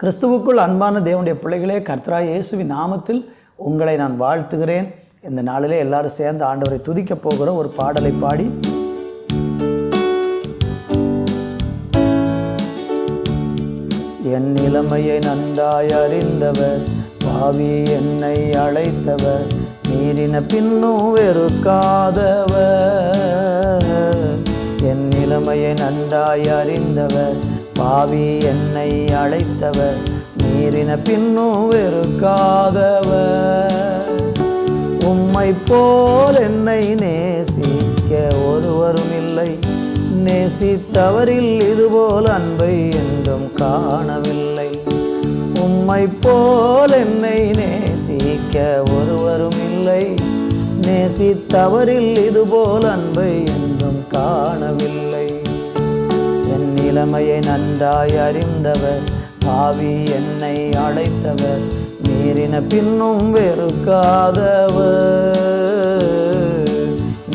கிறிஸ்துவுக்குள் அன்பான தேவனுடைய பிள்ளைகளே கர்த்தராய் இயேசுவின் நாமத்தில் உங்களை நான் வாழ்த்துகிறேன். இந்த நாளிலே எல்லாரும் சேர்ந்து ஆண்டவரை துதிக்கப் போகிற ஒரு பாடலை பாடி என் நிலைமையை நன்றாய் அறிந்தவர் பாவி என்னை அழைத்தவர். மீறின பின்னும் வெறுக்காதவர். என் நிலைமையை நன்றாய் அறிந்தவர். பாவி என்னை அழைத்தவர். மீறின பின்னும் வெறுக்காதவர். உம்மை போல் என்னை நேசிக்க ஒருவரும் இல்லை. நேசித்தவரில் இதுபோல் அன்பை என்றும் காணவில்லை. உம்மை போல் என்னை நேசிக்க ஒருவரும் இல்லை. நேசித்தவரில் இதுபோல் அன்பை என்றும் காணவில்லை. என் நிலைமையை நன்றாய் அறிந்தவர் பாவி என்னை அழைத்தவர் மீறின பின்னும் வெறுக்காதவர்.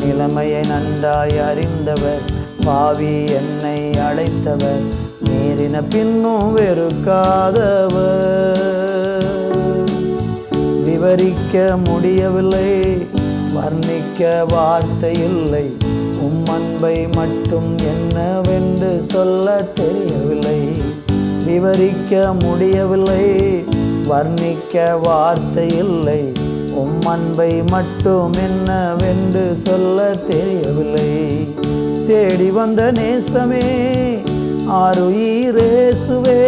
நிலைமையை நன்றாய் அறிந்தவர் பாவி என்னை அழைத்தவர் மீறின பின்னும் வெறுக்காதவர். விவரிக்க முடியவில்லை. வர்ணிக்க வார்த்தை இல்லை. உம் அன்பை மட்டும் என்னவென்று சொல்ல தெரியவில்லை. விவரிக்க முடியவில்லை. வர்ணிக்க வார்த்தை இல்லை. உம் அன்பை மட்டும் என்னவென்று சொல்ல தெரியவில்லை. தேடி வந்த நேசமே ஆருயிரேசுவே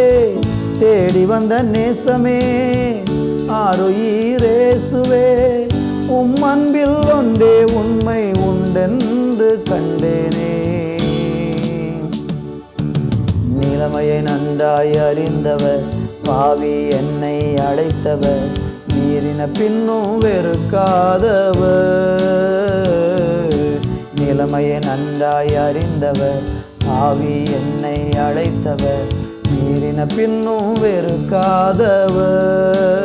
தேடி வந்த நேசமே ஆருயிரேசுவே உம் அன்பில் ஒன்றே உண்மை உண்டென்று கண்டேனே. நிலைமையை நன்றாய் அறிந்தவர் பாவி என்னை அழைத்தவர் மீறின பின்னும் வெறுக்காதவர். நிலைமையை நன்றாய் அறிந்தவர் பாவி என்னை அழைத்தவர் மீறின பின்னும் வெறுக்காதவர்.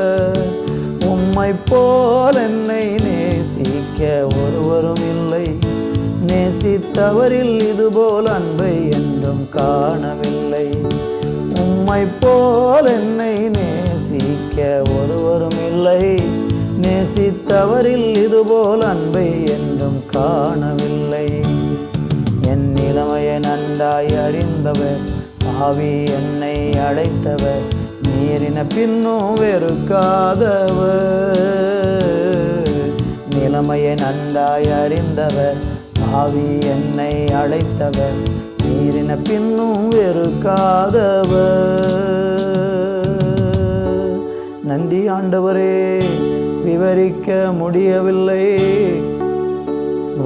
தவறில் இதுபோல் அன்பை என்றும் காணவில்லை. உம்மை போல் என்னை நேசிக்க ஒருவரும் இல்லை. நேசித்தவரில் இதுபோல் அன்பை என்றும் காணவில்லை. என் நிலைமையை நன்றாய் அறிந்தவர் ஆவி என்னை அழைத்தவர் நீரின பின்னும் வெறுக்காதவர். நிலைமையை நன்றாய் அறிந்தவர் ஆவி என்னை அழைத்தவர். மீறின பின்னும் வெறுக்காதவர். நன்றி ஆண்டவரே விவரிக்க முடியவில்லை.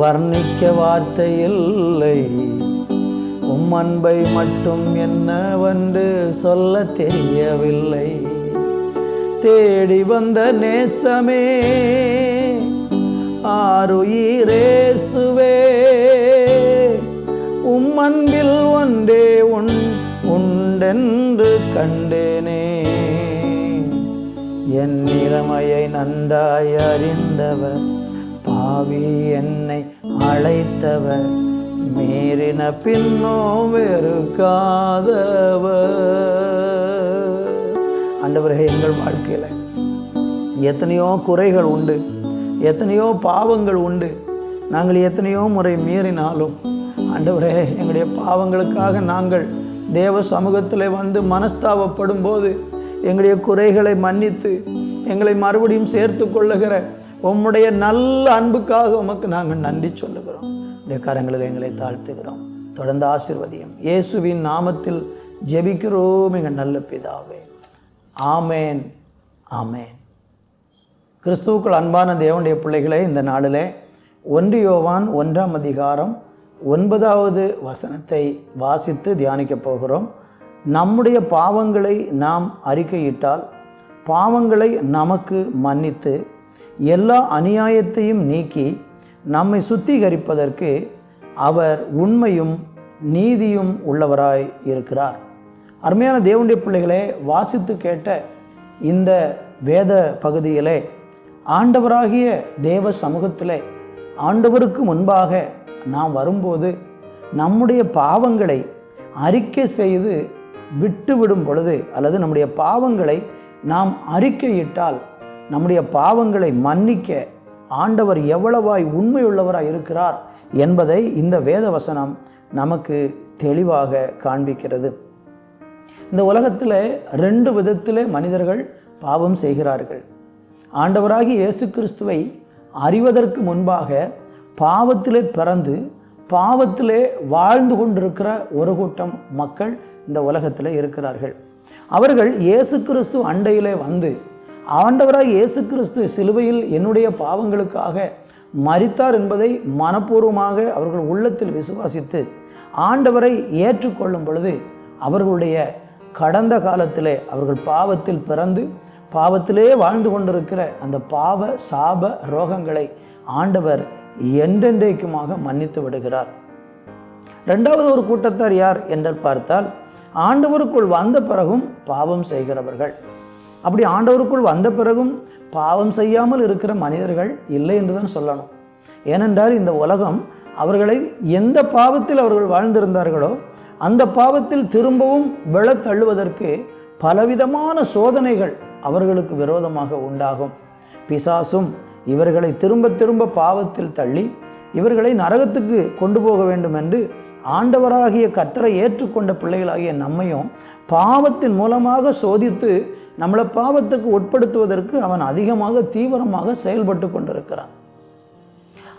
வர்ணிக்க வார்த்தை இல்லை. உம் அன்பை மட்டும் என்னவென்று சொல்ல தெரியவில்லை. தேடி வந்த நேசமே ஆருயிரேசுவே உண்டென்று கண்டேனே. என் நிலைமையை நன்றாய் அறிந்தவர் பாவி என்னை அழைத்தவர் மீறின பின்னோ வெறுக்காதவர் ஆண்டவரே எங்கள் வாழ்க்கையில் எத்தனையோ குறைகள் உண்டு எத்தனையோ பாவங்கள் உண்டு. நாங்கள் எத்தனையோ முறை மீறினாலும் ஆண்டவரே எங்களுடைய பாவங்களுக்காக நாங்கள் தேவ சமூகத்தில் வந்து மனஸ்தாபப்படும் போது எங்களுடைய குறைகளை மன்னித்து எங்களை மறுபடியும் சேர்த்து கொள்ளுகிற உம்முடைய நல்ல அன்புக்காக உமக்கு நாங்கள் நன்றி சொல்லுகிறோம். உடைய கரங்களில் எங்களை தாழ்த்துகிறோம். தொடர்ந்து ஆசிர்வதியும். இயேசுவின் நாமத்தில் ஜெபிக்கிறோம் எங்கள் நல்ல பிதாவே. ஆமேன். ஆமேன். கிறிஸ்துவுக்குள் அன்பான தேவனுடைய பிள்ளைகளே இந்த நாளிலே ஒன்று யோவான் ஒன்றாம் அதிகாரம் ஒன்பதாவது வசனத்தை வாசித்து தியானிக்கப் போகிறோம். நம்முடைய பாவங்களை நாம் அறிக்கையிட்டால் பாவங்களை நமக்கு மன்னித்து எல்லா அநியாயத்தையும் நீக்கி நம்மை சுத்திகரிப்பதற்கு அவர் உண்மையும் நீதியும் உள்ளவராய் இருக்கிறார். அருமையான தேவனுடைய பிள்ளைகளே வாசித்து கேட்ட இந்த வேத பகுதியிலே ஆண்டவராகிய தேவ சமூகத்தில் ஆண்டவருக்கு முன்பாக நாம் வரும்போது நம்முடைய பாவங்களை அறிக்கை செய்து விட்டுவிடும் பொழுது அல்லது நம்முடைய பாவங்களை நாம் அறிக்கையிட்டால் நம்முடைய பாவங்களை மன்னிக்க ஆண்டவர் எவ்வளவாய் உண்மையுள்ளவராக இருக்கிறார் என்பதை இந்த வேத வசனம் நமக்கு தெளிவாக காண்பிக்கிறது. இந்த உலகத்தில் ரெண்டு விதத்தில் மனிதர்கள் பாவம் செய்கிறார்கள். ஆண்டவராகி இயேசு கிறிஸ்துவை அறிவதற்கு முன்பாக பாவத்திலே பிறந்து பாவத்திலே வாழ்ந்து கொண்டிருக்கிற ஒரு கூட்டம் மக்கள் இந்த உலகத்தில் இருக்கிறார்கள். அவர்கள் இயேசு கிறிஸ்து அண்டையிலே வந்து ஆண்டவராக இயேசு கிறிஸ்து சிலுவையில் என்னுடைய பாவங்களுக்காக மரித்தார் என்பதை மனப்பூர்வமாக அவர்கள் உள்ளத்தில் விசுவாசித்து ஆண்டவரை ஏற்றுக்கொள்ளும் பொழுது அவர்களுடைய கடந்த காலத்திலே அவர்கள் பாவத்தில் பிறந்து பாவத்திலே வாழ்ந்து கொண்டிருக்கிற அந்த பாவ சாப ரோகங்களை ஆண்டவர் என்றென்றைக்குமாக மன்னித்து விடுகிறார். ரெண்டாவது ஒரு கூட்டத்தார் யார் என்று பார்த்தால் ஆண்டவருக்குள் வந்த பிறகும் பாவம் செய்கிறவர்கள். அப்படி ஆண்டவருக்குள் வந்த பிறகும் பாவம் செய்யாமல் இருக்கிற மனிதர்கள் இல்லை என்று தான் சொல்லணும். ஏனென்றால் இந்த உலகம் அவர்களை எந்த பாவத்தில் அவர்கள் வாழ்ந்திருந்தார்களோ அந்த பாவத்தில் திரும்பவும் விழ தள்ளுவதற்கு பலவிதமான சோதனைகள் அவர்களுக்கு விரோதமாக உண்டாகும். பிசாசும் இவர்களை திரும்ப திரும்ப பாவத்தில் தள்ளி இவர்களை நரகத்துக்கு கொண்டு போக வேண்டும் என்று ஆண்டவராகிய கர்த்தரை ஏற்றுக்கொண்ட பிள்ளைகளாகிய நம்மையும் பாவத்தின் மூலமாக சோதித்து நம்மளை பாவத்துக்கு உட்படுத்துவதற்கு அவன் அதிகமாக தீவிரமாக செயல்பட்டு கொண்டிருக்கிறான்.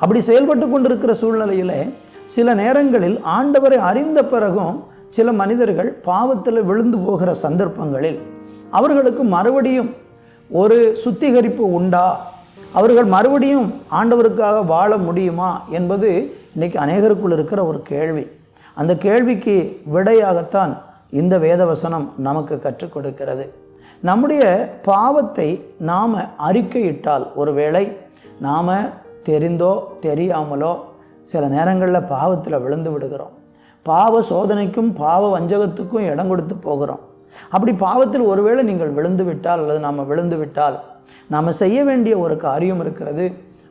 அப்படி செயல்பட்டு கொண்டிருக்கிற சூழ்நிலையில் சில நேரங்களில் ஆண்டவரை அறிந்த பிறகும் சில மனிதர்கள் பாவத்தில் விழுந்து போகிற சந்தர்ப்பங்களில் அவர்களுக்கு மறுபடியும் ஒரு சுத்திகரிப்பு உண்டா? அவர்கள் மறுபடியும் ஆண்டவருக்காக வாழ முடியுமா என்பது இன்றைக்கி அநேகருக்குள் இருக்கிற ஒரு கேள்வி. அந்த கேள்விக்கு விடையாகத்தான் இந்த வேதவசனம் நமக்கு கற்றுக் கொடுக்கிறது. நம்முடைய பாவத்தை நாம் அறிக்கையிட்டால் ஒருவேளை நாம் தெரிந்தோ தெரியாமலோ சில நேரங்களில் பாவத்தில் விழுந்து விடுகிறோம். பாவ சோதனைக்கும் பாவ வஞ்சகத்துக்கும் இடம் கொடுத்து போகிறோம். அப்படி பாவத்தில் ஒருவேளை நீங்கள் விழுந்து விட்டால் அல்லது நாம் விழுந்து விட்டால் நாம் செய்ய வேண்டிய ஒரு காரியம் இருக்கிறது.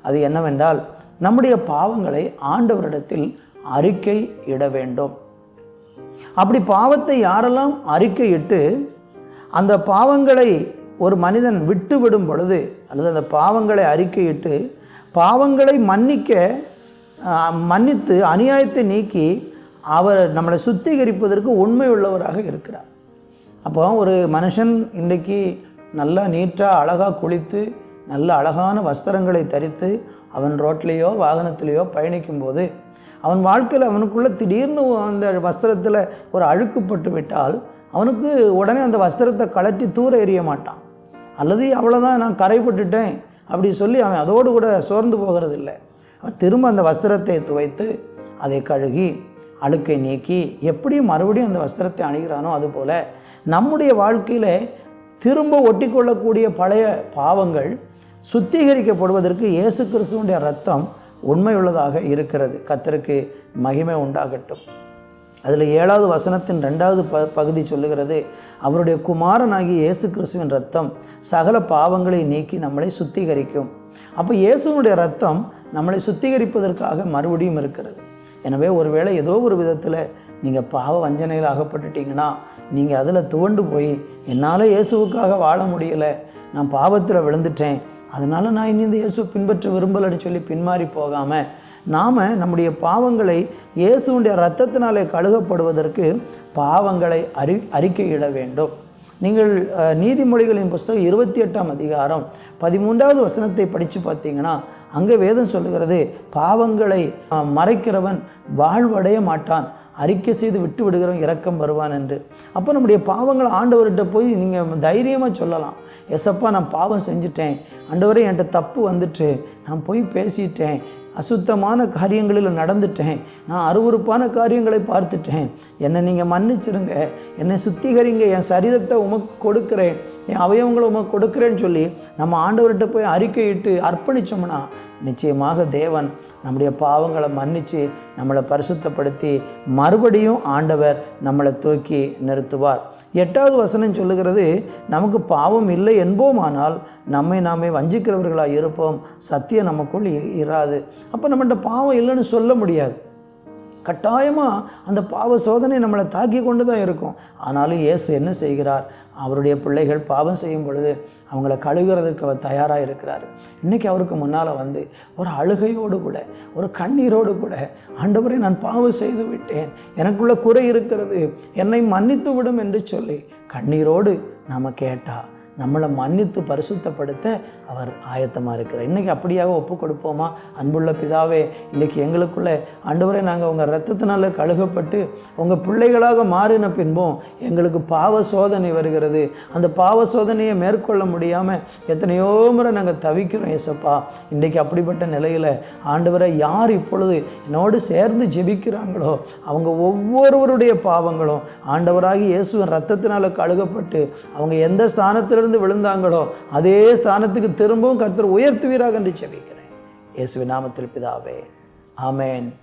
அது என்னவென்றால் நம்முடைய பாவங்களை ஆண்டவரிடத்தில் அறிக்கை இட வேண்டும். அப்படி பாவத்தை யாரெல்லாம் அறிக்கையிட்டு அந்த பாவங்களை ஒரு மனிதன் விட்டு விடும் பொழுது அல்லது அந்த பாவங்களை அறிக்கையிட்டு பாவங்களை மன்னிக்க மன்னித்து அநியாயத்தை நீக்கி அவர் நம்மளை சுத்திகரிப்பதற்கு உண்மை உள்ளவராக இருக்கிறார். அப்போ ஒரு மனுஷன் இன்றைக்கி நல்லா நீட்டாக அழகாக குளித்து நல்ல அழகான வஸ்திரங்களை தரித்து அவன் ரோட்லேயோ வாகனத்திலேயோ பயணிக்கும்போது அவன் வாழ்க்கையில் அவனுக்குள்ளே திடீர்னு அந்த வஸ்திரத்தில் ஒரு அழுக்குப்பட்டு விட்டால் அவனுக்கு உடனே அந்த வஸ்திரத்தை கலட்டி தூர எறிய மாட்டான். அல்லது அவ்வளோதான் நான் கரைப்பட்டுட்டேன் அப்படி சொல்லி அவன் அதோடு கூட சோர்ந்து போகிறதில்ல. அவன் திரும்ப அந்த வஸ்திரத்தை துவைத்து அதை கழுகி அழுக்கை நீக்கி எப்படி மறுபடியும் அந்த வஸ்திரத்தை அணுகிறானோ அதுபோல் நம்முடைய வாழ்க்கையில் திரும்ப ஒட்டிக்கொள்ளக்கூடிய பழைய பாவங்கள் சுத்திகரிக்கப்படுவதற்கு இயேசு கிறிஸ்துவனுடைய ரத்தம் உண்மையுள்ளதாக இருக்கிறது. கத்தருக்கு மகிமை உண்டாகட்டும். அதில் ஏழாவது வசனத்தின் ரெண்டாவது ப பகுதி சொல்லுகிறது அவருடைய குமாரனாகிய இயேசு கிறிஸ்துவின் ரத்தம் சகல பாவங்களை நீக்கி நம்மளை சுத்திகரிக்கும். அப்போ இயேசுனுடைய ரத்தம் நம்மளை சுத்திகரிப்பதற்காக மறுபடியும் இருக்கிறது. எனவே ஒருவேளை ஏதோ ஒரு விதத்தில் நீங்கள் பாவ வஞ்சனையில் அகப்பட்டுட்டீங்கன்னா நீங்கள் அதில் துவண்டு போய் என்னால் இயேசுவுக்காக வாழ முடியலை. நான் பாவத்தில் விழுந்துட்டேன். அதனால் நான் இனி இந்த இயேசுவை பின்பற்ற விரும்பலைன்னு சொல்லி பின்மாறி போகாமல் நாம் நம்முடைய பாவங்களை இயேசுடைய ரத்தத்தினாலே கழுகப்படுவதற்கு பாவங்களை அறி அறிக்கையிட வேண்டும். நீங்கள் நீதிமொழிகளின் புஸ்தகம் இருபத்தி எட்டாம் அதிகாரம் பதிமூன்றாவது வசனத்தை படித்து பார்த்தீங்கன்னா அங்கே வேதம் சொல்லுகிறது பாவங்களை மறைக்கிறவன் வாழ்வடைய மாட்டான். அறிக்கை செய்து விட்டு விடுகிறவன் இரக்கம் வருவான் என்று. அப்போ நம்முடைய பாவங்களை ஆண்டவர்கிட்ட போய் நீங்கள் தைரியமாக சொல்லலாம். எசப்பா நான் பாவம் செஞ்சுட்டேன். ஆண்டவரே என்கிட்ட தப்பு வந்துட்டு. நான் போய் பேசிட்டேன். அசுத்தமான காரியங்களில் நடந்துட்டேன். நான் அருவருப்பான காரியங்களை பார்த்துட்டேன். என்னை நீங்கள் மன்னிச்சிருங்க. என்னை சுத்திகரிங்க. என் சரீரத்தை உமக்கு கொடுக்குறேன். என் அவயவங்களை உமக்கு கொடுக்குறேன்னு சொல்லி நம்ம ஆண்டவர்கிட்ட போய் அறிக்கையிட்டு அர்ப்பணித்தோம்னா நிச்சயமாக தேவன் நம்முடைய பாவங்களை மன்னித்து நம்மளை பரிசுத்தப்படுத்தி மறுபடியும் ஆண்டவர் நம்மளை தூக்கி நிறுத்துவார். எட்டாவது வசனம் சொல்லுகிறது நமக்கு பாவம் இல்லை என்போமானால் நம்மை நாமே வஞ்சிக்கிறவர்களாக இருப்போம் சத்தியம் நமக்குள் இராது. அப்போ நம்மகிட்ட பாவம் இல்லைன்னு சொல்ல முடியாது. கட்டாயமாக அந்த பாவ சோதனை நம்மளை தாக்கி கொண்டு தான் இருக்கும். ஆனாலும் இயேசு என்ன செய்கிறார்? அவருடைய பிள்ளைகள் பாவம் செய்யும் பொழுது அவங்கள கழுகிறதுக்கு அவர் தயாராக இருக்கிறார். இன்றைக்கி அவருக்கு முன்னால் வந்து ஒரு அழுகையோடு கூட ஒரு கண்ணீரோடு கூட ஆண்டவரை நான் பாவம் செய்து விட்டேன். எனக்குள்ள குறை இருக்கிறது. என்னை மன்னித்து விடும் என்று சொல்லி கண்ணீரோடு நாம் கேட்டால் நம்மளை மன்னித்து பரிசுத்தப்படுத்த அவர் ஆயத்தமாக இருக்கிறார். இன்றைக்கி அப்படியாக ஒப்பு கொடுப்போமா அன்புள்ள பிதாவே இன்றைக்கி எங்களுக்குள்ளே ஆண்டவரை நாங்கள் உங்கள் ரத்தத்தினால் கழுகப்பட்டு உங்கள் பிள்ளைகளாக மாறின பின்பும் எங்களுக்கு பாவ சோதனை வருகிறது. அந்த பாவ சோதனையை மேற்கொள்ள முடியாமல் எத்தனையோ முறை நாங்கள் தவிக்கிறோம் ஏசப்பா. இன்றைக்கி அப்படிப்பட்ட நிலையில் ஆண்டவரை யார் இப்பொழுது என்னோடு சேர்ந்து ஜெபிக்கிறாங்களோ அவங்க ஒவ்வொருவருடைய பாவங்களும் ஆண்டவராகி இயேசுவின் ரத்தத்தினால் கழுகப்பட்டு அவங்க எந்த ஸ்தானத்திலிருந்து விழுந்தாங்களோ அதே ஸ்தானத்துக்கு திரும்பவும் கர்த்தர் உயர்த்துவீராக என்று செபிக்கிறேன் இயேசுவின் நாமத்தில் பிதாவே. ஆமேன்.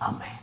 ஆமேன்.